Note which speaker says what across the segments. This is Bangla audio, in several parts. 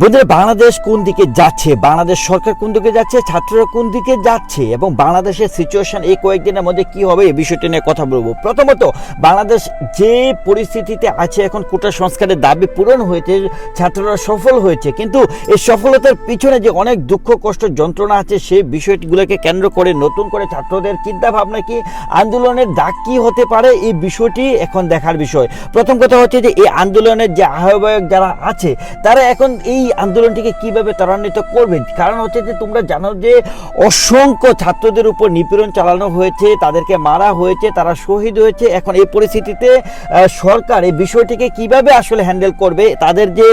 Speaker 1: বন্ধুরা, বাংলাদেশ কোন দিকে যাচ্ছে? বাংলাদেশ সরকার কোন দিকে যাচ্ছে? ছাত্ররা কোন দিকে যাচ্ছে? এবং বাংলাদেশের সিচুয়েশন এই কয়েকদিনের মধ্যে কি হবে এই বিষয়টি নিয়ে কথা বলব। প্রথমত, বাংলাদেশ যে পরিস্থিতিতে আছে এখন কোটা সংস্কারের দাবি পূরণ হয়েছে, ছাত্ররা সফল হয়েছে। কিন্তু এই সফলতার পিছনে যে অনেক দুঃখ, কষ্ট, যন্ত্রণা আছে, সেই বিষয়গুলোকে কেন্দ্র করে নতুন করে ছাত্রদের চিন্তা ভাবনা কি, আন্দোলনের দাগ কি হতে পারে, এই বিষয়টি এখন দেখার বিষয়। প্রথম কথা হচ্ছে যে, এই আন্দোলনের যে আহ্বায়ক যারা আছে, তারা এখন এই আন্দোলনটিকে কীভাবে ত্বরান্বিত করবেন? কারণ হচ্ছে যে তোমরা জানো যে অসংখ্য ছাত্রদের উপর নিপীড়ন চালানো হয়েছে, তাদেরকে মারা হয়েছে, তারা শহীদ হয়েছে। এখন এই পরিস্থিতিতে সরকার এই বিষয়টিকে কীভাবে আসলে হ্যান্ডেল করবে? তাদের যে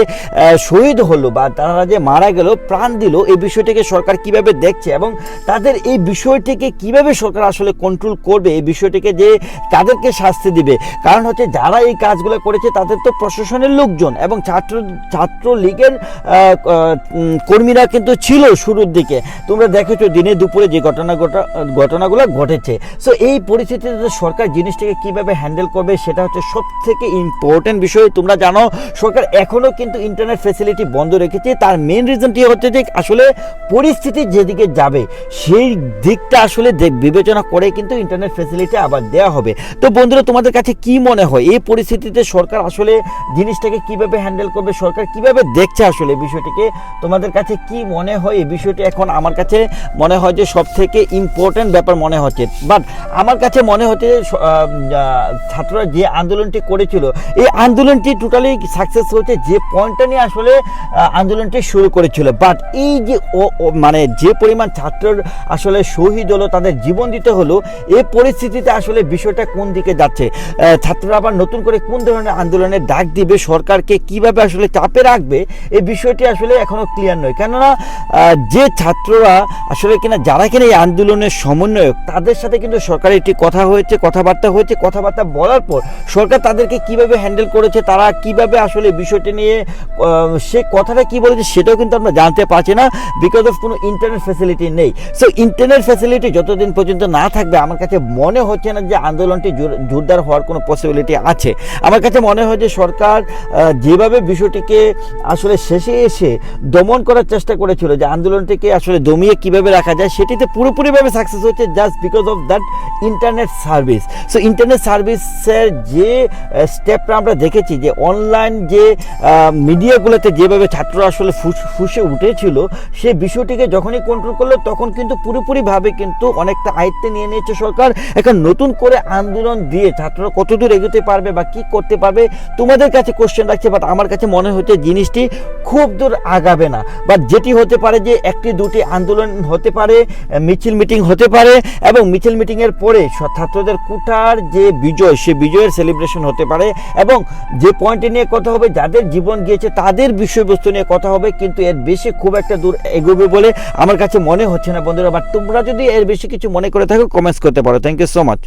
Speaker 1: শহীদ হলো বা তারা যে মারা গেল, প্রাণ দিল, এই বিষয়টিকে সরকার কীভাবে দেখছে এবং তাদের এই বিষয়টিকে কীভাবে সরকার আসলে কন্ট্রোল করবে? এই বিষয়টিকে যে তাদেরকে শাস্তি দিবে? কারণ হচ্ছে যারা এই কাজগুলো করেছে, তাদের তো প্রশাসনের লোকজন এবং ছাত্র ছাত্র কর্মীরা কিন্তু ছিল শুরুর দিকে। তোমরা দেখেছ দিনে দুপুরে যে ঘটনা ঘটা, ঘটনাগুলো ঘটেছে। সো এই পরিস্থিতিতে সরকার জিনিসটাকে কীভাবে হ্যান্ডেল করবে সেটা হচ্ছে সব থেকে ইম্পর্টেন্ট বিষয়। তোমরা জানো, সরকার এখনও কিন্তু ইন্টারনেট ফেসিলিটি বন্ধ রেখেছে। তার মেন রিজনটি হচ্ছে যে আসলে পরিস্থিতি যেদিকে যাবে, সেই দিকটা আসলে বিবেচনা করে কিন্তু ইন্টারনেট ফেসিলিটি আবার দেওয়া হবে। তো বন্ধুরা, তোমাদের কাছে কি মনে হয়? এই পরিস্থিতিতে সরকার আসলে জিনিসটাকে কীভাবে হ্যান্ডেল করবে? সরকার কীভাবে দেখছে আসলে? এই বিষয়টিকে। তোমাদের কাছে কি মনে হয়? এই বিষয়টি এখন আমার কাছে মনে হয় যে সব থেকে ইম্পর্টেন্ট ব্যাপার মনে হচ্ছে। বাট আমার কাছে মনে হচ্ছে ছাত্ররা যে আন্দোলনটি করেছিল, এই আন্দোলনটি টোটালি সাকসেস হয়েছে যে পয়েন্টটা নিয়ে আসলে আন্দোলনটি শুরু করেছিল। বাট এই যে ও- মানে যে পরিমাণ ছাত্রর আসলে শহীদ হলো, তাদের জীবন দিতে হলো, এই পরিস্থিতিতে আসলে বিষয়টা কোন দিকে যাচ্ছে? ছাত্ররা আবার নতুন করে কোন ধরনের আন্দোলনের ডাক দিবে? সরকারকে কীভাবে আসলে চাপে রাখবে? এই বিষয়টি আসলে এখনও ক্লিয়ার নয়। কেননা যে ছাত্ররা আসলে কিনা, যারা কিনা এই আন্দোলনের সমন্বয়ক, তাদের সাথে কিন্তু সরকারের একটি কথা হয়েছে, কথাবার্তা হয়েছে। কথাবার্তা বলার পর সরকার তাদেরকে কীভাবে হ্যান্ডেল করেছে, তারা কীভাবে আসলে বিষয়টি নিয়ে সে কথাটা কি বলেছে সেটাও কিন্তু আমরা জানতে পারছি না বিকজ অফ কোনো ইন্টারনেট ফ্যাসিলিটি নেই। সো ইন্টারনেট ফ্যাসিলিটি যতদিন পর্যন্ত না থাকবে, আমার কাছে মনে হচ্ছে না যে আন্দোলনটি জোর- জোরদার হওয়ার কোনো পসিবিলিটি আছে। আমার কাছে মনে হয় যে সরকার যেভাবে বিষয়টিকে আসলে শেষে এসে দমন করার চেষ্টা করেছিল যে আন্দোলনটিকে আসলে দমিয়ে কীভাবে রাখা যায়, সেটিতে পুরোপুরিভাবে সাকসেস হচ্ছে just because of that internet service so internet সার্ভিসের যে স্টেপটা আমরা দেখেছি যে অনলাইন যে মিডিয়াগুলোতে যেভাবে ছাত্ররা আসলে ফুসে উঠেছিল, সে বিষয়টিকে যখনই কন্ট্রোল করল, তখন কিন্তু পুরোপুরিভাবে কিন্তু অনেকটা আয়ত্তে নিয়ে নিয়েছে সরকার। এখন নতুন করে আন্দোলন দিয়ে ছাত্ররা কতদূর এগোতে পারবে বা কি করতে পারবে, তোমাদের কাছে কোশ্চেন রাখছে বাট আমার কাছে মনে হচ্ছে জিনিসটি খুব দূর আগাবে না। বাট যেটি হতে পারে যে একটি দুটি আন্দোলন হতে পারে, মিছিল মিটিং হতে পারে, এবং মিছিল মিটিংয়ের পরে ছাত্রদের কুটার যে বিজয়, সে বিজয়ের সেলিব্রেশন হতে পারে, এবং যে পয়েন্টে নিয়ে কথা হবে, যাদের জীবন গিয়েছে, তাদের বিষয়বস্তু নিয়ে কথা হবে, কিন্তু এর বেশি খুব একটা দূর এগোবে বলে আমার কাছে মনে হচ্ছে না বন্ধুরা। বাট তোমরা যদি এর বেশি কিছু মনে করে থাকো কমেন্টস করতে পারো। Thank you so much